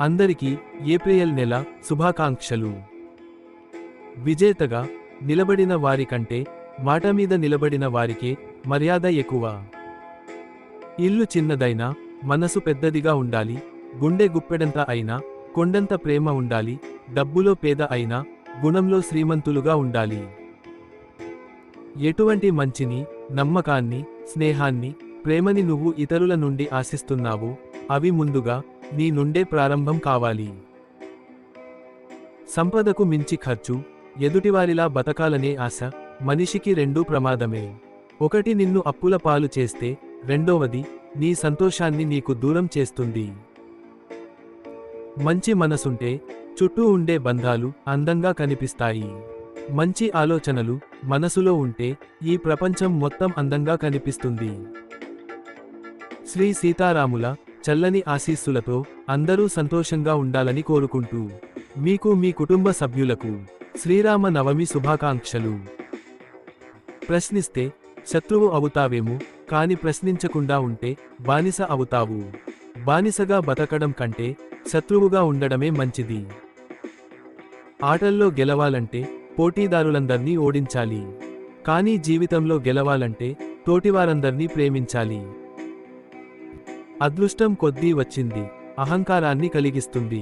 అందరికీ ఏప్రిల్ నెల శుభాకాంక్షలు. విజేతగా నిలబడిన వారి కంటే మాట మీద నిలబడిన వారికే మర్యాద ఎక్కువ. ఇల్లు చిన్నదైనా మనసు పెద్దదిగా ఉండాలి గుండె గుప్పెడంత అయినా కొండంత ప్రేమ ఉండాలి డబ్బులో పేద అయినా గుణంలో శ్రీమంతులుగా ఉండాలి. ఎటువంటి మంచిని నమ్మకాన్ని స్నేహాన్ని ప్రేమని నువ్వు ఇతరుల నుండి ఆశిస్తున్నావు అవి ముందుగా నీ నుండే ప్రారంభం కావాలి. సంపదకు మించి ఖర్చు ఎదుటివారిలా బతకాలనే ఆశ మనిషికి రెండూ ప్రమాదమే. ఒకటి నిన్ను అప్పుల పాలు చేస్తే రెండవది నీ సంతోషాన్ని నీకు దూరం చేస్తుంది. మంచి మనసుంటే చుట్టూ ఉండే బంధాలు అందంగా కనిపిస్తాయి. మంచి ఆలోచనలు మనసులో ఉంటే ఈ ప్రపంచం మొత్తం అందంగా కనిపిస్తుంది. శ్రీ సీతారాముల చల్లని ఆశీస్సులతో అందరూ సంతోషంగా ఉండాలని కోరుకుంటూ మీకు మీ కుటుంబ సభ్యులకు శ్రీరామ నవమి శుభాకాంక్షలు. ప్రశ్నిస్తే శత్రువు అవుతావేమో కాని ప్రశ్నించకుండా ఉంటే బానిస అవుతావు. బానిసగా బతకడం కంటే శత్రువుగా ఉండడమే మంచిది. ఆటల్లో గెలవాలంటే పోటీదారులందర్నీ ఓడించాలి. కానీ జీవితంలో గెలవాలంటే తోటివారందర్నీ ప్రేమించాలి. అదృష్టం కొద్దీ వచ్చింది అహంకారాన్ని కలిగిస్తుంది.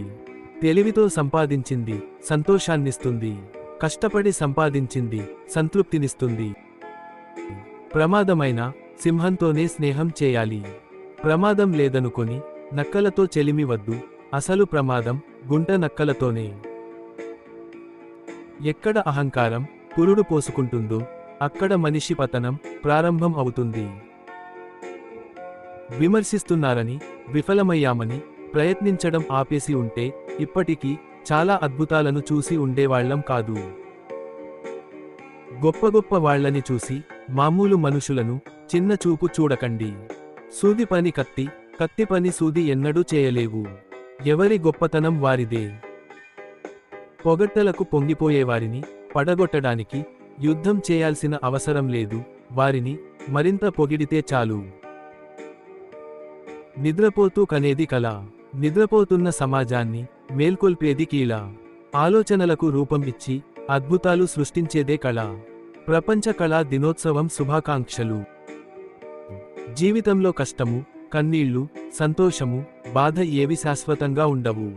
తెలివితో సంపాదించింది సంతోషాన్నిస్తుంది. కష్టపడి సంపాదించింది సంతృప్తినిస్తుంది. ప్రమాదమైన సింహంతోనే స్నేహం చేయాలి. ప్రమాదం లేదనుకొని నక్కలతో చెలిమి వద్దు అసలు ప్రమాదం గుంట నక్కలతోనే. ఎక్కడ అహంకారం పురుడు పోసుకుంటుందో అక్కడ మనిషి పతనం ప్రారంభం అవుతుంది. విమర్శిస్తున్నారని విఫలమయ్యామని ప్రయత్నించడం ఆపేసి ఉంటే ఇప్పటికీ చాలా అద్భుతాలను చూసి ఉండేవాళ్ళం కాదు. గొప్ప గొప్ప వాళ్ళని చూసి మామూలు మనుషులను చిన్న చూపు చూడకండి. సూది పని కత్తి కత్తి పని సూది ఎన్నడూ చేయలేవు. ఎవరి గొప్పతనం వారిదే. పొగట్టలకు పొంగిపోయేవారిని పడగొట్టడానికి యుద్ధం చేయాల్సిన అవసరం లేదు వారిని మరింత పొగిడితే చాలు. నిద్రపోతూ కనేది కళ. నిద్రపోతున్న సమాజాన్ని మేల్కొల్పేది కీల ఆలోచనలకు రూపం ఇచ్చి అద్భుతాలు సృష్టించేదే కళ. ప్రపంచ కళా దినోత్సవం శుభాకాంక్షలు. జీవితంలో కష్టము కన్నీళ్ళు సంతోషము బాధ ఏవి శాశ్వతంగా ఉండవు.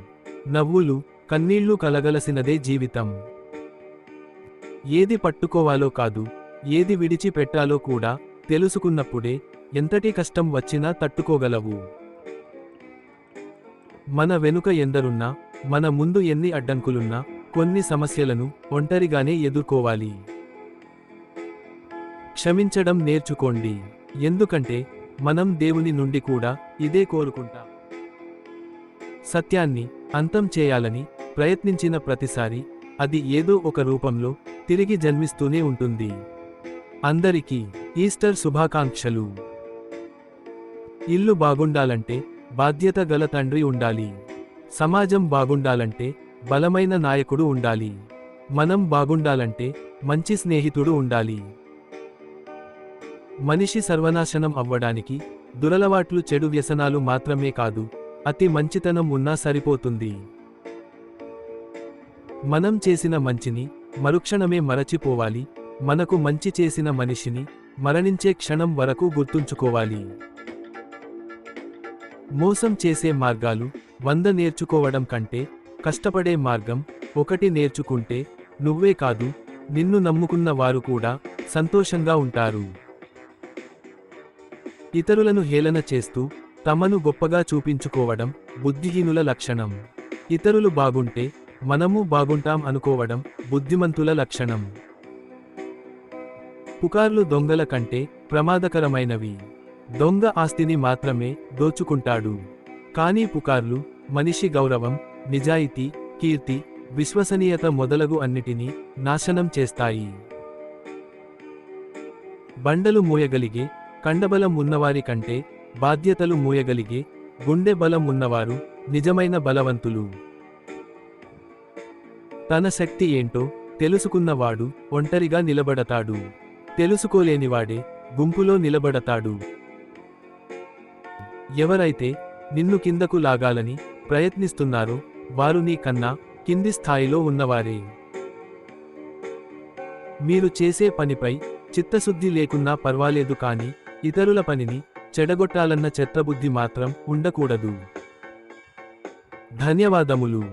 నవ్వులు కన్నీళ్ళు కలగలసినదే జీవితం. ఏది పట్టుకోవాలో కాదు ఏది విడిచిపెట్టాలో కూడా తెలుసుకున్నప్పుడే ఎంతటి కష్టం వచ్చినా తట్టుకోగలవు. మన వెనుక ఎందరున్నా మన ముందు ఎన్ని అడ్డంకులున్నా కొన్ని సమస్యలను ఒంటరిగానే ఎదుర్కోవాలి. క్షమించడం నేర్చుకోండి. ఎందుకంటే మనం దేవుని నుండి కూడా ఇదే కోరుకుంటాం. సత్యాన్ని అంతం చేయాలని ప్రయత్నించిన ప్రతిసారి అది ఏదో ఒక రూపంలో తిరిగి జన్మిస్తూనే ఉంటుంది. అందరికీ ఈస్టర్ శుభాకాంక్షలు. ఇల్లు బాగుండాలంటే బాధ్యత గల తండ్రి ఉండాలి. సమాజం బాగుండాలంటే బలమైన నాయకుడు ఉండాలి. మనం బాగుండాలంటే మంచి స్నేహితుడు ఉండాలి. మనిషి సర్వనాశనం అవ్వడానికి దురలవాట్లు చెడు వ్యసనాలు మాత్రమే కాదు అతి మంచితనం ఉన్నా సరిపోతుంది. మనం చేసిన మంచిని మరుక్షణమే మరచిపోవాలి. మనకు మంచి చేసిన మనిషిని మరణించే క్షణం వరకు గుర్తుంచుకోవాలి. మోసం చేసే మార్గాలు వంద నేర్చుకోవడం కంటే కష్టపడే మార్గం ఒకటి నేర్చుకుంటే నువ్వే కాదు నిన్ను నమ్ముకున్న వారు కూడా సంతోషంగా ఉంటారు. ఇతరులను హేళన చేస్తూ తమను గొప్పగా చూపించుకోవడం బుద్ధిహీనుల లక్షణం. ఇతరులు బాగుంటే మనము బాగుంటాం అనుకోవడం బుద్ధిమంతుల లక్షణం. పుకార్లు దొంగల కంటే ప్రమాదకరమైనవి. దొంగ ఆస్తిని మాత్రమే దోచుకుంటాడు. కానీ పుకార్లు మనిషి గౌరవం నిజాయితీ కీర్తి విశ్వసనీయత మొదలగు అన్నిటినీ నాశనం చేస్తాయి. బండలు మూయగలిగే కండబలం ఉన్నవారి కంటే బాధ్యతలు మూయగలిగే గుండె బలం ఉన్నవారు నిజమైన బలవంతులు. తన శక్తి ఏంటో తెలుసుకున్నవాడు ఒంటరిగా నిలబడతాడు. తెలుసుకోలేనివాడే గుంపులో నిలబడతాడు. ఎవరైతే నిన్ను కిందకు లాగాలని ప్రయత్నిస్తున్నారో వారు నీ కన్నా కింది స్థాయిలో ఉన్నవారే. మీరు చేసే పనిపై చిత్తశుద్ధి లేకున్నా పర్వాలేదు కానీ ఇతరుల పనిని చెడగొట్టాలన్న చెత్తబుద్ధి మాత్రం ఉండకూడదు. ధన్యవాదములు.